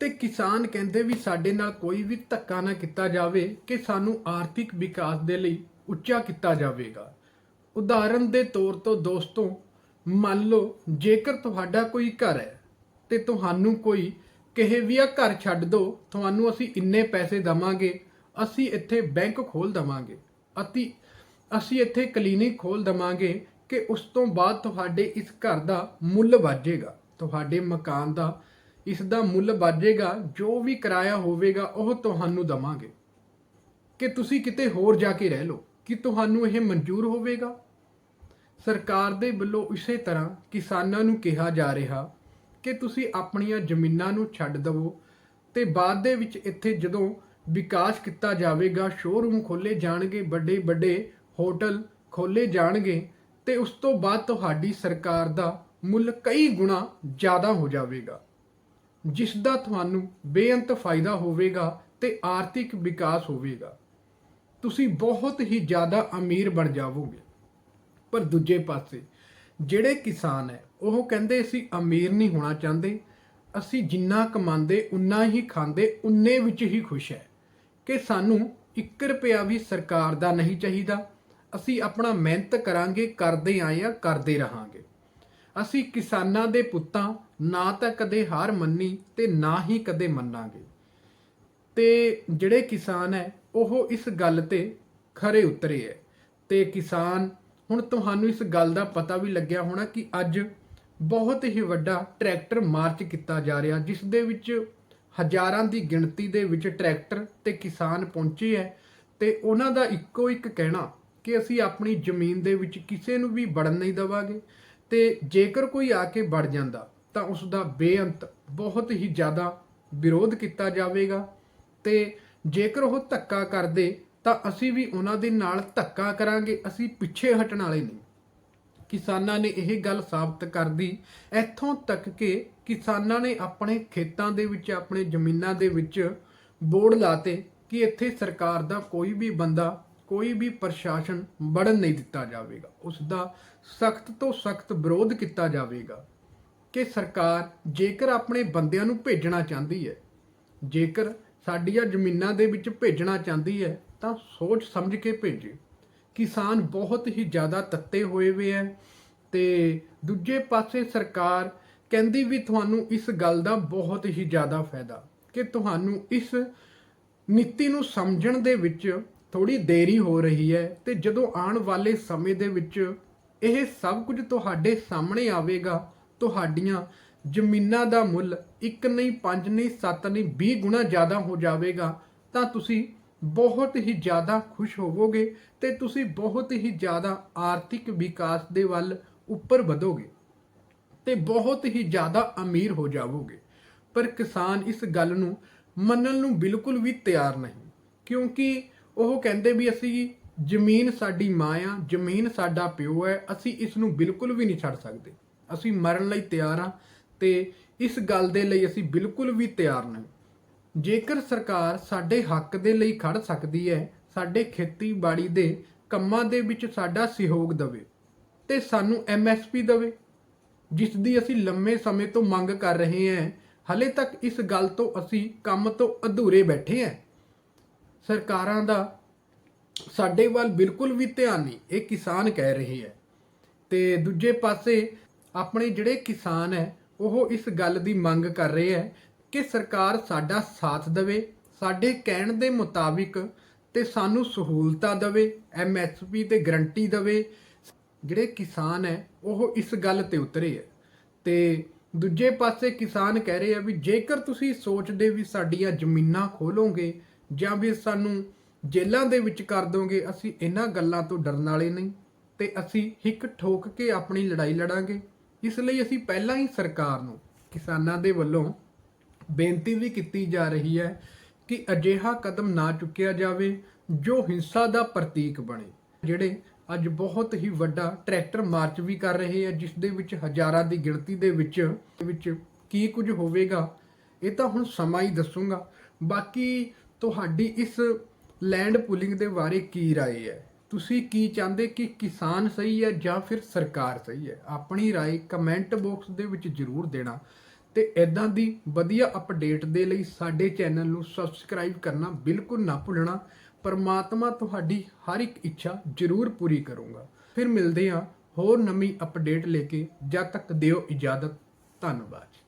ਤੇ ਕਿਸਾਨ ਕਹਿੰਦੇ ਵੀ ਸਾਡੇ ਨਾਲ ਕੋਈ ਵੀ ਧੱਕਾ ਨਾ ਕੀਤਾ ਜਾਵੇ ਕਿ ਸਾਨੂੰ ਆਰਥਿਕ ਵਿਕਾਸ ਦੇ ਲਈ ਉੱਚਾ ਕੀਤਾ ਜਾਵੇਗਾ। ਉਦਾਹਰਨ ਦੇ ਤੌਰ ਤੋਂ ਦੋਸਤੋ, ਮੰਨ ਲਓ ਜੇਕਰ ਤੁਹਾਡਾ ਕੋਈ ਘਰ ਹੈ ਤੇ ਤੁਹਾਨੂੰ ਕੋਈ ਕਹੇ ਵੀ ਆ ਘਰ ਛੱਡ ਦਿਓ ਤੁਹਾਨੂੰ ਅਸੀਂ ਇੰਨੇ ਪੈਸੇ ਦਵਾਂਗੇ, ਅਸੀਂ ਇੱਥੇ ਬੈਂਕ ਖੋਲ ਦਵਾਂਗੇ, ਅਤੇ, ਅਸੀਂ ਇੱਥੇ ਕਲੀਨਿਕ ਖੋਲ ਦਵਾਂਗੇ ਕਿ ਉਸ ਤੋਂ ਬਾਅਦ ਤੁਹਾਡੇ ਇਸ ਘਰ ਦਾ ਮੁੱਲ ਵਾਜੇਗਾ ਤੁਹਾਡੇ ਮਕਾਨ ਦਾ ਇਸ ਦਾ ਮੁੱਲ ਵਾਜੇਗਾ ਜੋ ਵੀ ਕਿਰਾਇਆ ਹੋਵੇਗਾ, ਉਹ ਤੁਹਾਨੂੰ ਦਵਾਂਗੇ। ਕਿ ਤੁਸੀਂ ਕਿਤੇ ਹੋਰ ਜਾ ਕੇ ਰਹਿ ਲਓ, ਕਿ ਤੁਹਾਨੂੰ ਇਹ ਮਨਜ਼ੂਰ ਹੋਵੇਗਾ? ਸਰਕਾਰ ਦੇ ਵੱਲੋਂ ਇਸੇ ਤਰ੍ਹਾਂ ਕਿਸਾਨਾਂ ਨੂੰ ਕਿਹਾ ਜਾ ਰਿਹਾ ਕਿ ਤੁਸੀਂ ਆਪਣੀਆਂ ਜ਼ਮੀਨਾਂ ਨੂੰ ਛੱਡ ਦਿਵੋ ਤੇ ਬਾਅਦ ਦੇ ਵਿੱਚ ਇੱਥੇ ਜਦੋਂ ਵਿਕਾਸ ਕੀਤਾ ਜਾਵੇਗਾ ਸ਼ੋਰੂਮ ਖੋਲੇ ਜਾਣਗੇ, ਵੱਡੇ ਵੱਡੇ ਹੋਟਲ ਖੋਲੇ ਜਾਣਗੇ ਤੇ ਉਸ ਤੋਂ ਬਾਅਦ ਤੁਹਾਡੀ ਸਰਕਾਰ ਦਾ ਮੁੱਲ ਕਈ ਗੁਣਾ ਜ਼ਿਆਦਾ ਹੋ ਜਾਵੇਗਾ। ਜਿਸ ਦਾ ਤੁਹਾਨੂੰ ਬੇਅੰਤ ਫਾਇਦਾ ਹੋਵੇਗਾ ਤੇ ਆਰਥਿਕ ਵਿਕਾਸ ਹੋਵੇਗਾ। ਤੁਸੀਂ ਬਹੁਤ ਹੀ ਜ਼ਿਆਦਾ ਅਮੀਰ ਬਣ ਜਾਵੋਗੇ। ਪਰ ਦੂਜੇ ਪਾਸੇ, ਜਿਹੜੇ ਕਿਸਾਨ ਹੈ, ਉਹ ਕਹਿੰਦੇ ਅਸੀਂ ਅਮੀਰ ਨਹੀਂ ਹੋਣਾ ਚਾਹੁੰਦੇ। ਅਸੀਂ ਜਿੰਨਾ ਕਮਾਉਂਦੇ, ਉਨਾ ਹੀ ਖਾਂਦੇ, ਉਨੇ ਵਿੱਚ ਹੀ ਖੁਸ਼ ਹੈ। ਕਿ ਸਾਨੂੰ 1 ਰੁਪਿਆ ਵੀ ਸਰਕਾਰ ਦਾ ਨਹੀਂ ਚਾਹੀਦਾ। ਅਸੀਂ ਆਪਣਾ ਮਿਹਨਤ ਕਰਾਂਗੇ, ਕਰਦੇ ਆਏ ਆ ਕਰਦੇ ਰਹਾਂਗੇ। ਅਸੀਂ ਕਿਸਾਨਾਂ ਦੇ ਪੁੱਤਾਂ ਨਾ ਤਾਂ ਕਦੇ ਹਾਰ ਮੰਨੀ ਤੇ ਨਾ ਹੀ ਕਦੇ ਮੰਨਾਂਗੇ। ਤੇ ਜਿਹੜੇ ਕਿਸਾਨ ਹੈ, ਉਹ ਇਸ ਗੱਲ ਤੇ ਖਰੇ ਉਤਰੇ ਹੈ। ਤੇ ਕਿਸਾਨ, ਹੁਣ ਤੁਹਾਨੂੰ ਇਸ ਗੱਲ ਦਾ ਪਤਾ ਵੀ ਲੱਗਿਆ ਹੋਣਾ ਕਿ ਅੱਜ ਬਹੁਤ ਹੀ ਵੱਡਾ ਟਰੈਕਟਰ ਮਾਰਚ ਕੀਤਾ ਜਾ ਰਿਹਾ, ਜਿਸ ਦੇ ਵਿੱਚ ਹਜ਼ਾਰਾਂ ਦੀ ਗਿਣਤੀ ਦੇ ਵਿੱਚ ਟਰੈਕਟਰ ਤੇ ਕਿਸਾਨ ਪਹੁੰਚੇ ਹੈ। ਤੇ ਉਹਨਾਂ ਦਾ ਇੱਕੋ ਇੱਕ ਕਹਿਣਾ ਕਿ ਅਸੀਂ ਆਪਣੀ ਜ਼ਮੀਨ ਦੇ ਵਿੱਚ ਕਿਸੇ ਨੂੰ ਵੀ ਵੜਨ ਨਹੀਂ ਦੇਵਾਂਗੇ ਤੇ ਜੇਕਰ ਕੋਈ ਆ ਕੇ ਵੜ ਜਾਂਦਾ ਤਾਂ ਉਸ ਦਾ ਬੇਅੰਤ ਬਹੁਤ ਹੀ ਜ਼ਿਆਦਾ ਵਿਰੋਧ ਕੀਤਾ ਜਾਵੇਗਾ ਤੇ ਜੇਕਰ ਉਹ ਧੱਕਾ ਕਰਦੇ ਤਾਂ ਅਸੀਂ ਵੀ ਉਹਨਾਂ ਦੇ ਨਾਲ ਧੱਕਾ ਕਰਾਂਗੇ, ਅਸੀਂ ਪਿੱਛੇ ਹਟਣ ਵਾਲੇ ਨਹੀਂ। ਕਿਸਾਨਾਂ ਨੇ ਇਹ ਗੱਲ ਸਾਬਤ ਕਰਦੀ ਇੱਥੋਂ ਤੱਕ ਕਿ ਕਿਸਾਨਾਂ ਨੇ ਆਪਣੇ ਖੇਤਾਂ ਦੇ ਵਿੱਚ, ਆਪਣੇ ਜ਼ਮੀਨਾਂ ਦੇ ਵਿੱਚ ਬੋਰਡ ਲਾਤੇ ਕਿ ਇੱਥੇ ਸਰਕਾਰ ਦਾ ਕੋਈ ਵੀ ਬੰਦਾ, ਕੋਈ ਵੀ ਪ੍ਰਸ਼ਾਸਨ ਵੜਨ ਨਹੀਂ ਦਿੱਤਾ ਜਾਵੇਗਾ। ਉਸ ਦਾ ਸਖਤ ਤੋਂ ਸਖਤ ਵਿਰੋਧ ਕੀਤਾ ਜਾਵੇਗਾ। ਕਿ ਸਰਕਾਰ ਜੇਕਰ ਆਪਣੇ ਬੰਦਿਆਂ ਨੂੰ ਭੇਜਣਾ ਚਾਹੁੰਦੀ ਹੈ, ਜੇਕਰ ਸਾਡੀਆਂ ਜ਼ਮੀਨਾਂ ਦੇ ਵਿੱਚ ਭੇਜਣਾ ਚਾਹੁੰਦੀ ਹੈ, ਤਾਂ ਸੋਚ ਸਮਝ ਕੇ ਭੇਜੇ। ਕਿਸਾਨ ਬਹੁਤ ਹੀ ਜ਼ਿਆਦਾ ਤੱਤੇ ਹੋਏ ਵੇ ਹੈ ਤੇ ਦੂਜੇ ਪਾਸੇ ਸਰਕਾਰ ਕਹਿੰਦੀ ਵੀ ਤੁਹਾਨੂੰ ਇਸ ਗੱਲ ਦਾ ਬਹੁਤ ਹੀ ਜ਼ਿਆਦਾ ਫਾਇਦਾ ਕਿ ਤੁਹਾਨੂੰ ਇਸ ਨੀਤੀ ਨੂੰ ਸਮਝਣ ਦੇ ਵਿੱਚ ਥੋੜੀ ਦੇਰੀ ਹੋ ਰਹੀ ਹੈ ਤੇ ਜਦੋਂ ਆਉਣ ਵਾਲੇ ਸਮੇਂ ਦੇ ਵਿੱਚ ਇਹ ਸਭ ਕੁਝ ਤੁਹਾਡੇ ਸਾਹਮਣੇ ਆਵੇਗਾ ਤੁਹਾਡੀਆਂ ਜ਼ਮੀਨਾਂ ਦਾ ਮੁੱਲ ਇੱਕ ਨਹੀਂ, ਪੰਜ ਨਹੀਂ, ਸੱਤ ਨਹੀਂ 20 ਗੁਣਾ ਜ਼ਿਆਦਾ ਹੋ ਜਾਵੇਗਾ, ਤਾਂ ਤੁਸੀਂ ਬਹੁਤ ਹੀ ਜ਼ਿਆਦਾ ਖੁਸ਼ ਹੋਵੋਗੇ ਤੇ ਤੁਸੀਂ ਬਹੁਤ ਹੀ ਜ਼ਿਆਦਾ ਆਰਥਿਕ ਵਿਕਾਸ ਦੇ ਵੱਲ ਉੱਪਰ ਵਧੋਗੇ ਤੇ ਬਹੁਤ ਹੀ ਜ਼ਿਆਦਾ ਅਮੀਰ ਹੋ ਜਾਵੋਗੇ। ਪਰ ਕਿਸਾਨ ਇਸ ਗੱਲ ਨੂੰ ਮੰਨਣ ਨੂੰ ਬਿਲਕੁਲ ਵੀ ਤਿਆਰ ਨਹੀਂ, ਕਿਉਂਕਿ ਉਹ ਕਹਿੰਦੇ ਵੀ ਅਸੀਂ ਜ਼ਮੀਨ ਸਾਡੀ ਮਾਂ ਆ, ਜ਼ਮੀਨ ਸਾਡਾ ਪਿਓ ਹੈ, ਅਸੀਂ ਇਸ ਨੂੰ ਬਿਲਕੁਲ ਵੀ ਨਹੀਂ ਛੱਡ ਸਕਦੇ। ਅਸੀਂ ਮਰਨ ਲਈ ਤਿਆਰ ਹਾਂ ਤੇ ਇਸ ਗੱਲ ਦੇ ਲਈ ਅਸੀਂ ਬਿਲਕੁਲ ਵੀ ਤਿਆਰ ਨਹੀਂ। ਜੇਕਰ ਸਰਕਾਰ ਸਾਡੇ ਹੱਕ ਦੇ ਲਈ ਖੜ ਸਕਦੀ ਹੈ, ਸਾਡੇ ਖੇਤੀਬਾੜੀ ਦੇ ਕੰਮਾਂ ਦੇ ਵਿੱਚ ਸਾਡਾ ਸਹਿਯੋਗ ਦੇਵੇ ਤੇ ਸਾਨੂੰ ਐਮਐਸਪੀ ਦੇਵੇ, ਜਿਸ ਦੀ ਅਸੀਂ ਲੰਮੇ ਸਮੇਂ ਤੋਂ ਮੰਗ ਕਰ ਰਹੇ ਹਾਂ, ਹਲੇ ਤੱਕ ਇਸ ਗੱਲ ਤੋਂ ਅਸੀਂ ਕੰਮ ਤੋਂ ਅਧੂਰੇ ਬੈਠੇ ਹਾਂ। ਸਰਕਾਰਾਂ ਦਾ ਸਾਡੇ ਵੱਲ ਬਿਲਕੁਲ ਵੀ ਧਿਆਨ ਨਹੀਂ, ਇਹ ਕਿਸਾਨ ਕਹਿ ਰਹੇ ਹੈ। ਤੇ ਦੂਜੇ ਪਾਸੇ ਆਪਣੇ ਜਿਹੜੇ ਕਿਸਾਨ ਹੈ, ਉਹ ਇਸ ਗੱਲ ਦੀ ਮੰਗ ਕਰ ਰਹੇ ਹੈ ਕਿ ਸਰਕਾਰ ਸਾਡਾ ਸਾਥ ਦੇਵੇ, ਸਾਡੇ ਕਹਿਣ ਦੇ ਮੁਤਾਬਿਕ ਤੇ ਸਾਨੂੰ ਸਹੂਲਤਾਂ ਦੇਵੇ ਐਮਐਸਪੀ ਤੇ ਗਰੰਟੀ ਦੇਵੇ। ਜਿਹੜੇ ਕਿਸਾਨ ਹੈ, ਉਹ ਇਸ ਗੱਲ ਤੇ ਉਤਰੇ ਹੈ। ਤੇ ਦੂਜੇ ਪਾਸੇ ਕਿਸਾਨ ਕਹਿ ਰਹੇ ਆ ਵੀ ਜੇਕਰ ਤੁਸੀਂ ਸੋਚਦੇ ਵੀ ਸਾਡੀਆਂ ਜ਼ਮੀਨਾਂ ਖੋਲੋਗੇ ਜਾਂ ਵੀ ਸਾਨੂੰ ਜੇਲ੍ਹਾਂ ਦੇ ਵਿੱਚ ਕਰ ਦੋਗੇ, ਅਸੀਂ ਇਹਨਾਂ ਗੱਲਾਂ ਤੋਂ ਡਰਨ ਵਾਲੇ ਨਹੀਂ ਤੇ ਅਸੀਂ ਹਿੱਕ ਠੋਕ ਕੇ ਆਪਣੀ ਲੜਾਈ ਲੜਾਂਗੇ। ਇਸ ਲਈ ਅਸੀਂ ਪਹਿਲਾਂ ਹੀ ਸਰਕਾਰ ਨੂੰ ਕਿਸਾਨਾਂ ਦੇ ਵੱਲੋਂ ਬੇਨਤੀ ਵੀ ਕੀਤੀ ਜਾ ਰਹੀ ਹੈ ਕਿ ਅਜਿਹਾ ਕਦਮ ਨਾ ਚੁੱਕਿਆ ਜਾਵੇ ਜੋ ਹਿੰਸਾ ਦਾ ਪ੍ਰਤੀਕ ਬਣੇ ਜਿਹੜੇ ਅੱਜ ਬਹੁਤ ਹੀ ਵੱਡਾ ਟਰੈਕਟਰ ਮਾਰਚ ਵੀ ਕਰ ਰਹੇ ਆ ਜਿਸ ਦੇ ਵਿੱਚ ਹਜ਼ਾਰਾਂ ਦੀ ਗਿਣਤੀ ਦੇ ਵਿੱਚ ਵਿੱਚ ਕੀ ਕੁਝ ਹੋਵੇਗਾ ਇਹ ਤਾਂ ਹੁਣ ਸਮਾਂ ਹੀ ਦੱਸੂਗਾ ਬਾਕੀ ਤੁਹਾਡੀ ਇਸ ਲੈਂਡ ਪੂਲਿੰਗ ਦੇ ਬਾਰੇ ਕੀ رائے ਹੈ ਤੁਸੀਂ ਕੀ ਚਾਹੁੰਦੇ ਕਿ ਕਿਸਾਨ ਸਹੀ ਹੈ ਜਾਂ ਫਿਰ ਸਰਕਾਰ ਸਹੀ ਹੈ ਆਪਣੀ رائے ਕਮੈਂਟ ਬਾਕਸ ਦੇ ਵਿੱਚ ਜ਼ਰੂਰ ਦੇਣਾ ਤੇ ਇਦਾਂ ਦੀ ਵਧੀਆ ਅਪਡੇਟ ਦੇ ਲਈ ਸਾਡੇ ਚੈਨਲ ਨੂੰ ਸਬਸਕ੍ਰਾਈਬ ਕਰਨਾ ਬਿਲਕੁਲ ਨਾ ਭੁੱਲਣਾ ਪਰਮਾਤਮਾ ਤੁਹਾਡੀ ਹਰ ਇੱਕ ਇੱਛਾ ਜ਼ਰੂਰ ਪੂਰੀ ਕਰੂੰਗਾ ਫਿਰ ਮਿਲਦੇ ਹਾਂ ਹੋਰ ਨਵੀਂ ਅਪਡੇਟ ਲੈ ਕੇ ਜਦ ਤੱਕ ਦਿਓ ਇਜਾਜ਼ਤ ਧੰਨਵਾਦ